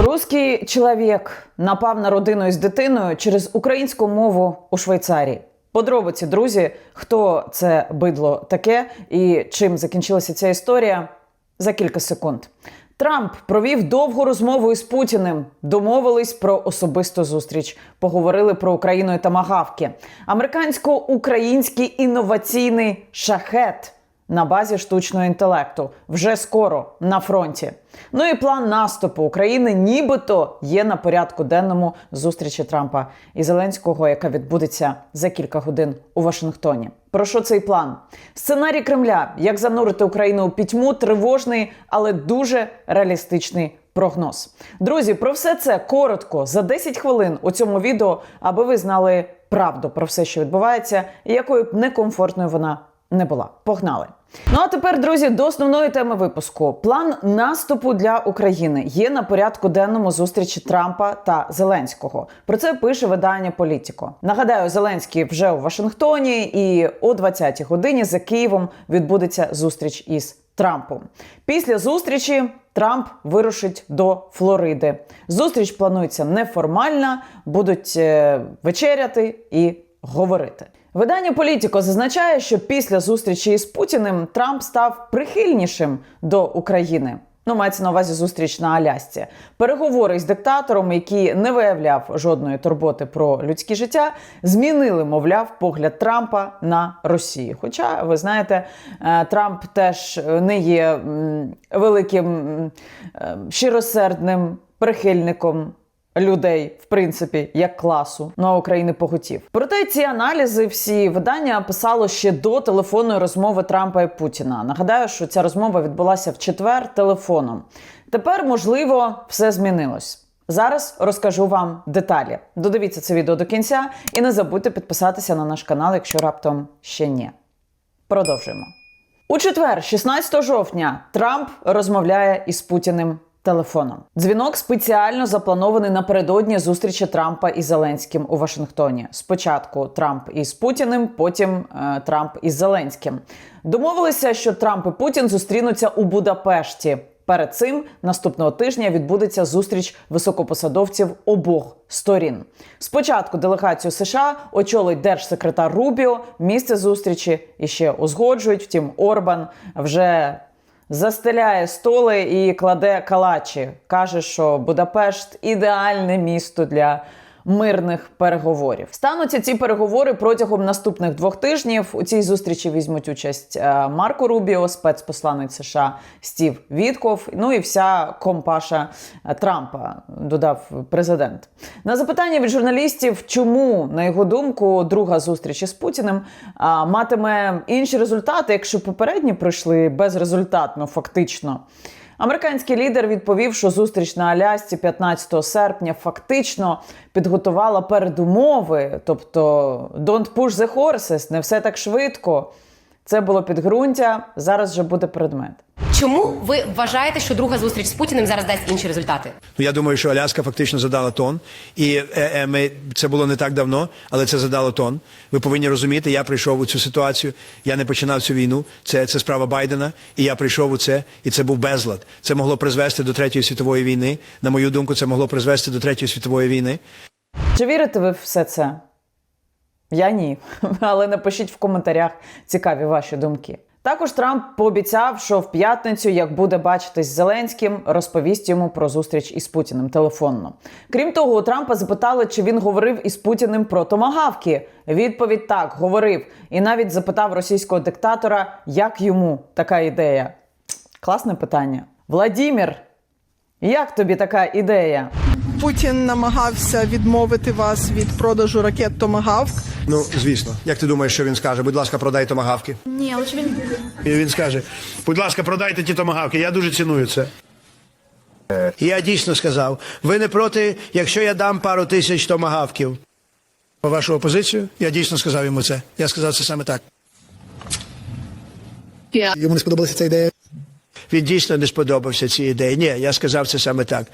Руський чоловік напав на родину із дитиною через українську мову у Швейцарії. Подробиці, друзі, хто це бидло таке і чим закінчилася ця історія за кілька секунд. Трамп провів довгу розмову із Путіним. Домовились про особисту зустріч. Поговорили про Україну і тамагавки. Американсько-український інноваційний шахет на базі штучного інтелекту вже скоро на фронті. Ну і план наступу України, нібито є на порядку денному зустрічі Трампа і Зеленського, яка відбудеться за кілька годин у Вашингтоні. Про що цей план? Сценарій Кремля, як занурити Україну у пітьму, тривожний, але дуже реалістичний прогноз. Друзі, про все це коротко за 10 хвилин у цьому відео, аби ви знали правду про все, що відбувається, і якою б некомфортною вона не була. Погнали! Ну а тепер, друзі, до основної теми випуску. План наступу для України є на порядку денному зустрічі Трампа та Зеленського. Про це пише видання Політіко. Нагадаю, Зеленський вже у Вашингтоні, і о 20-й годині за Києвом відбудеться зустріч із Трампом. Після зустрічі Трамп вирушить до Флориди. Зустріч планується неформальна, будуть е, вечеряти і говорити. Видання Політіко зазначає, що після зустрічі із Путіним Трамп став прихильнішим до України. Ну, мається на увазі зустріч на Алясці. Переговори з диктатором, який не виявляв жодної турботи про людське життя, змінили, мовляв, погляд Трампа на Росію. Хоча, ви знаєте, е, Трамп теж не є великим е, щиросердним прихильником людей, в принципі, як класу, ну а України поготів. Проте ці аналізи всі видання писало ще до телефонної розмови Трампа і Путіна. Нагадаю, що ця розмова відбулася в четвер телефоном. Тепер, можливо, все змінилось. Зараз розкажу вам деталі. Додивіться це відео до кінця і не забудьте підписатися на наш канал, якщо раптом ще ні. Продовжуємо. У четвер, 16 жовтня, Трамп розмовляє із Путіним телефоном. Дзвінок спеціально запланований напередодні зустрічі Трампа із Зеленським у Вашингтоні. Спочатку Трамп із Путіним, потім е, Трамп із Зеленським. Домовилися, що Трамп і Путін зустрінуться у Будапешті. Перед цим наступного тижня відбудеться зустріч високопосадовців обох сторін. Спочатку делегацію США очолить держсекретар Рубіо. Місце зустрічі іще узгоджують. Втім, Орбан вже застеляє столи і кладе калачі. каже, що Будапешт ідеальне місто для. Мирних переговорів стануться ці переговори протягом наступних двох тижнів. У цій зустрічі візьмуть участь е, Марко Рубіо, спецпосланець США Стів Вітков. Ну і вся компаша е, Трампа додав президент. На запитання від журналістів, чому на його думку друга зустріч із Путіним матиме інші результати, якщо попередні пройшли безрезультатно, фактично. Американський лідер відповів, що зустріч на Алясці 15 серпня фактично підготувала передумови, тобто don't push the horses, не все так швидко. Це було підґрунтя, зараз вже буде предмет. Чому ви вважаєте, що друга зустріч з Путіним зараз дасть інші результати? Ну, я думаю, що Аляска фактично задала тон, і е, е, ми це було не так давно, але це задало тон. Ви повинні розуміти, я прийшов у цю ситуацію. Я не починав цю війну. Це, це справа Байдена, і я прийшов у це, і це був безлад. Це могло призвести до третьої світової війни. На мою думку, це могло призвести до третьої світової війни. Чи вірите ви в все це? Я ні. Але напишіть в коментарях цікаві ваші думки. Також Трамп пообіцяв, що в п'ятницю, як буде бачитись з Зеленським, розповість йому про зустріч із Путіним телефонно. Крім того, у Трампа запитали, чи він говорив із Путіним про томагавки. Відповідь так говорив, і навіть запитав російського диктатора, як йому така ідея. Класне питання. Владімір, як тобі така ідея? Путін намагався відмовити вас від продажу ракет Томагавк. Ну, звісно, як ти думаєш, що він скаже? Будь ласка, продай томагавки. Ні, він І він скаже: будь ласка, продайте ті томагавки, я дуже ціную це. І я дійсно сказав: ви не проти, якщо я дам пару тисяч томагавків. По Вашу опозицію, я дійсно сказав йому це. Я сказав це саме так. Йому не сподобалася ця ідея. Він дійсно не сподобався цій ідеї. Ні, я сказав це саме так.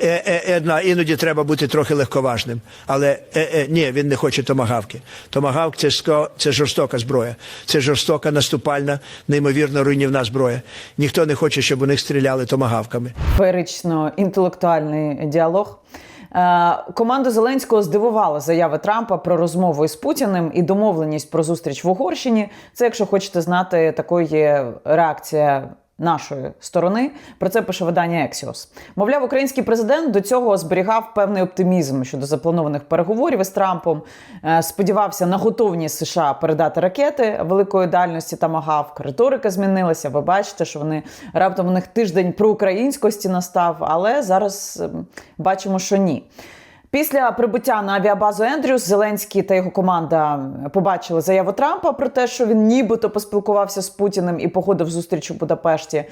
Е, е, Една, іноді треба бути трохи легковажним. Але е, е, ні, він не хоче томагавки. Томагавк це, це жорстока зброя. Це жорстока наступальна, неймовірно руйнівна зброя. Ніхто не хоче, щоб у них стріляли томагавками. феєрично-інтелектуальний діалог. Е, Команду Зеленського здивувала заява Трампа про розмову із Путіним і домовленість про зустріч в Угорщині. Це, якщо хочете знати, такою є реакція нашої сторони. Про це пише видання Ексіос. Мовляв, український президент до цього зберігав певний оптимізм щодо запланованих переговорів із Трампом. Е, Сподівався на готовність США передати ракети великої дальності Тамагавк. Риторика змінилася. Ви бачите, що вони раптом у них тиждень про українськості настав, але зараз ем, бачимо, що ні. Після прибуття на авіабазу Ендрюс Зеленський та його команда побачили заяву Трампа про те, що він нібито поспілкувався з Путіним і походив зустріч у Будапешті,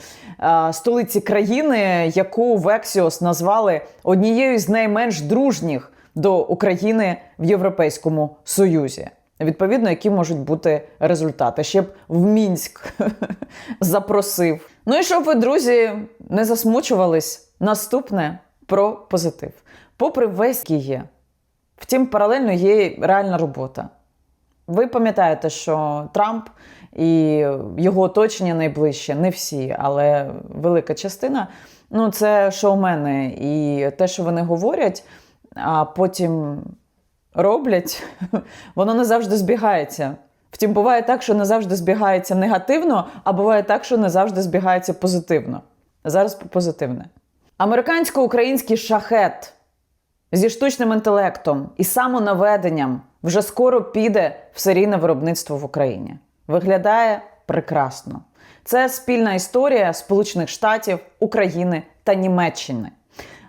е, столиці країни, яку в Ексіос назвали однією з найменш дружніх до України в Європейському Союзі. Відповідно, які можуть бути результати. Ще б в Мінськ запросив. Ну і щоб ви, друзі, не засмучувались. Наступне про позитив. Попри весь є. Втім, паралельно є реальна робота. Ви пам'ятаєте, що Трамп і його оточення найближче, не всі, але велика частина ну, це шоумени. І те, що вони говорять, а потім роблять, воно не завжди збігається. Втім, буває так, що не завжди збігається негативно, а буває так, що не завжди збігається позитивно. Зараз позитивне. Американсько-український шахет зі штучним інтелектом і самонаведенням вже скоро піде в серійне виробництво в Україні. Виглядає прекрасно. Це спільна історія Сполучених Штатів, України та Німеччини.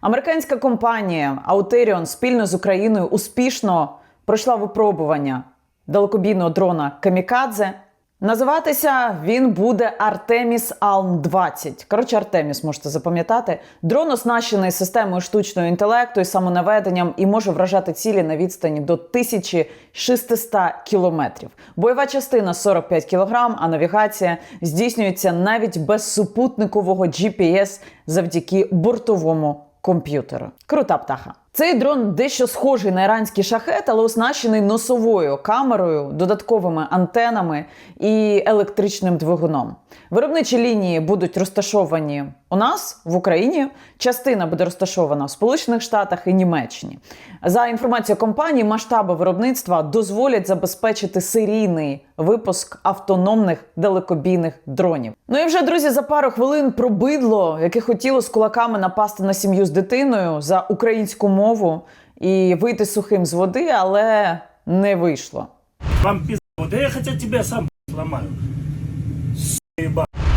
Американська компанія Auterion спільно з Україною успішно пройшла випробування далекобійного дрона Камікадзе. Називатися він буде Artemis Alm 20. Коротше, Артеміс можете запам'ятати. Дрон оснащений системою штучного інтелекту і самонаведенням і може вражати цілі на відстані до 1600 кілометрів. Бойова частина 45 кілограм, а навігація здійснюється навіть без супутникового GPS завдяки бортовому комп'ютеру. Крута птаха. Цей дрон дещо схожий на іранський шахет, але оснащений носовою камерою, додатковими антенами і електричним двигуном. Виробничі лінії будуть розташовані у нас в Україні. Частина буде розташована в Сполучених Штатах і Німеччині. За інформацією компанії, масштаби виробництва дозволять забезпечити серійний випуск автономних далекобійних дронів. Ну і вже друзі, за пару хвилин про бидло, яке хотіло з кулаками напасти на сім'ю з дитиною за українську мову і вийти сухим з води, але не вийшло. Вам пизда. Я хоча тебе сам сломаю.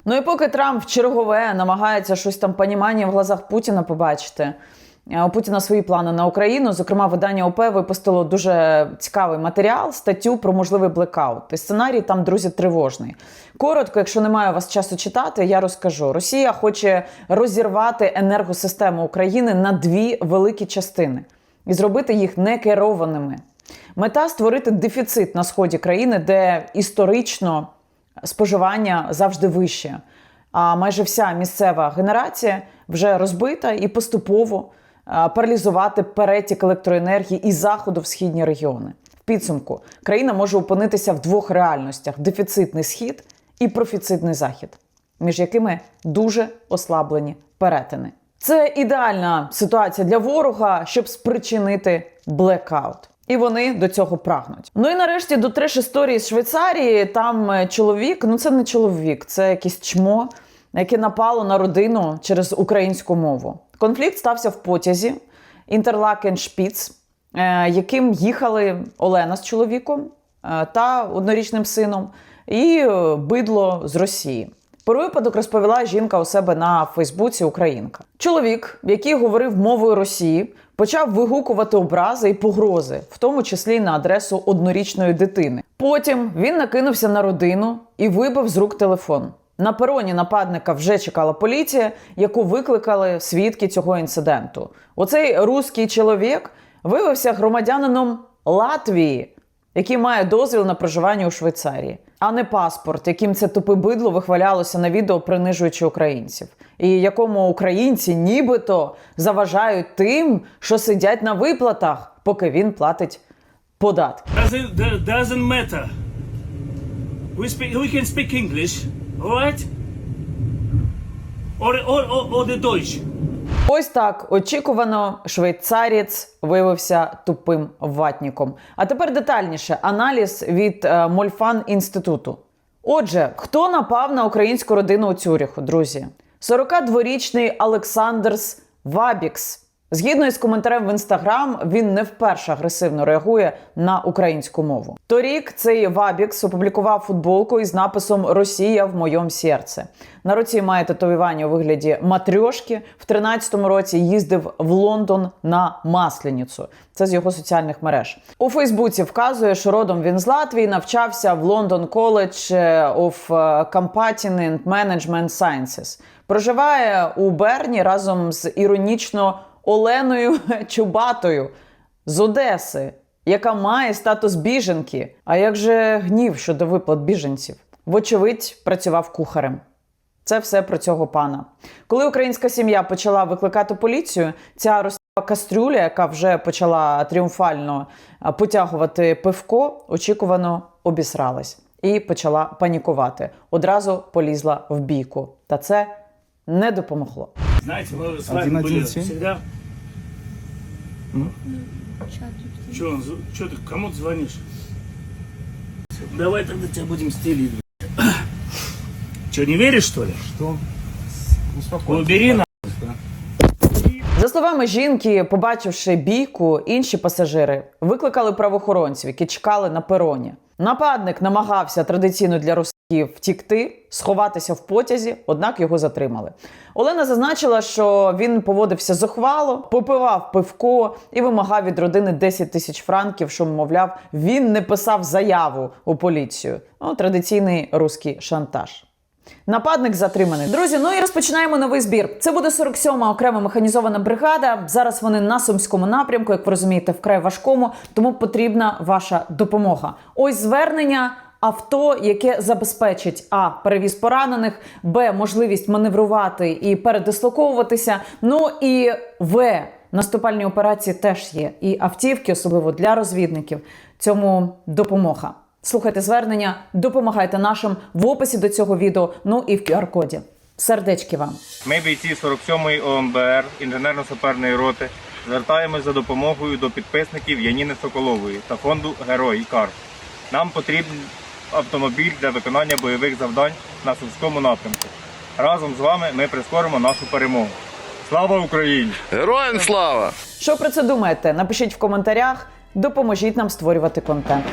Ну і поки Трамп в чергове намагається щось там понімання в глазах Путіна побачити. Путіна свої плани на Україну. Зокрема, видання ОП випустило дуже цікавий матеріал, статтю про можливий блекаут. І сценарій там, друзі, тривожний. Коротко, якщо немає у вас часу читати, я розкажу. Росія хоче розірвати енергосистему України на дві великі частини і зробити їх некерованими. Мета створити дефіцит на сході країни, де історично споживання завжди вище. А майже вся місцева генерація вже розбита і поступово паралізувати перетік електроенергії із заходу в східні регіони. В підсумку країна може опинитися в двох реальностях: дефіцитний схід і профіцитний захід, між якими дуже ослаблені перетини. Це ідеальна ситуація для ворога, щоб спричинити блекаут. І вони до цього прагнуть. Ну і нарешті до треш історії з Швейцарії. Там е, чоловік, ну це не чоловік, це якесь чмо, яке напало на родину через українську мову. Конфлікт стався в потязі Інтерлакен Шпіц, е, яким їхали Олена з чоловіком е, та однорічним сином, і е, бидло з Росії. Про випадок розповіла жінка у себе на Фейсбуці Українка. Чоловік, який говорив мовою Росії, почав вигукувати образи і погрози, в тому числі на адресу однорічної дитини. Потім він накинувся на родину і вибив з рук телефон. На пероні нападника вже чекала поліція, яку викликали свідки цього інциденту. Оцей руський чоловік виявився громадянином Латвії який має дозвіл на проживання у Швейцарії, а не паспорт, яким це тупе бидло вихвалялося на відео, принижуючи українців, і якому українці нібито заважають тим, що сидять на виплатах, поки він платить податки. Doesn't, doesn't matter. We speak. We can speak English, right? Or or or, or the Deutsch. Ось так очікувано швейцаріць виявився тупим ватніком. А тепер детальніше аналіз від е, Мольфан інституту. Отже, хто напав на українську родину у Цюріху, друзі? 42-річний Олександрс Вабікс. Згідно із коментарем в інстаграм, він не вперше агресивно реагує на українську мову. Торік цей Вабікс опублікував футболку із написом Росія в моєму серці. На руці має татуювання у вигляді матрьошки. В 13-му році їздив в Лондон на Масленіцю. Це з його соціальних мереж. У Фейсбуці вказує, що родом він з Латвії навчався в Лондон College of Computing and Management. Проживає у Берні разом з іронічно Оленою Чубатою з Одеси, яка має статус біженки. А як же гнів щодо виплат біженців? Вочевидь, працював кухарем. Це все про цього пана. Коли українська сім'я почала викликати поліцію, ця ростова кастрюля, яка вже почала тріумфально потягувати пивко, очікувано обісралась і почала панікувати. Одразу полізла в бійку. Та це не допомогло. Знаете, мы с вами Один, были всегда. Че, че ты кому ты звонишь? Давай тогда тебя будем стелить. Че, не веришь, что ли? Что? Успокойся. Убери на. За словами жінки, побачивши бійку, інші пасажири викликали правоохоронців, які чекали на пероні. Нападник намагався традиційно для руссків втікти, сховатися в потязі, однак його затримали. Олена зазначила, що він поводився зухвало, попивав пивко і вимагав від родини 10 тисяч франків, що, мовляв, він не писав заяву у поліцію. Ну, традиційний руський шантаж. Нападник затриманий. Друзі, ну і розпочинаємо новий збір. Це буде 47-ма окрема механізована бригада. Зараз вони на сумському напрямку, як ви розумієте, вкрай важкому, тому потрібна ваша допомога. Ось звернення. Авто, яке забезпечить а перевіз поранених, б можливість маневрувати і передислоковуватися. Ну і в наступальні операції теж є. І автівки, особливо для розвідників, цьому допомога. Слухайте звернення, допомагайте нашим в описі до цього відео, ну і в QR-коді. Сердечки вам. Ми, бійці 47-ї ОМБР інженерно-саперної роти, звертаємось за допомогою до підписників Яніни Соколової та фонду Герой Кар. Нам потрібен автомобіль для виконання бойових завдань на Сумському напрямку. Разом з вами ми прискоримо нашу перемогу. Слава Україні! Героям слава! Що про це думаєте? Напишіть в коментарях, допоможіть нам створювати контент.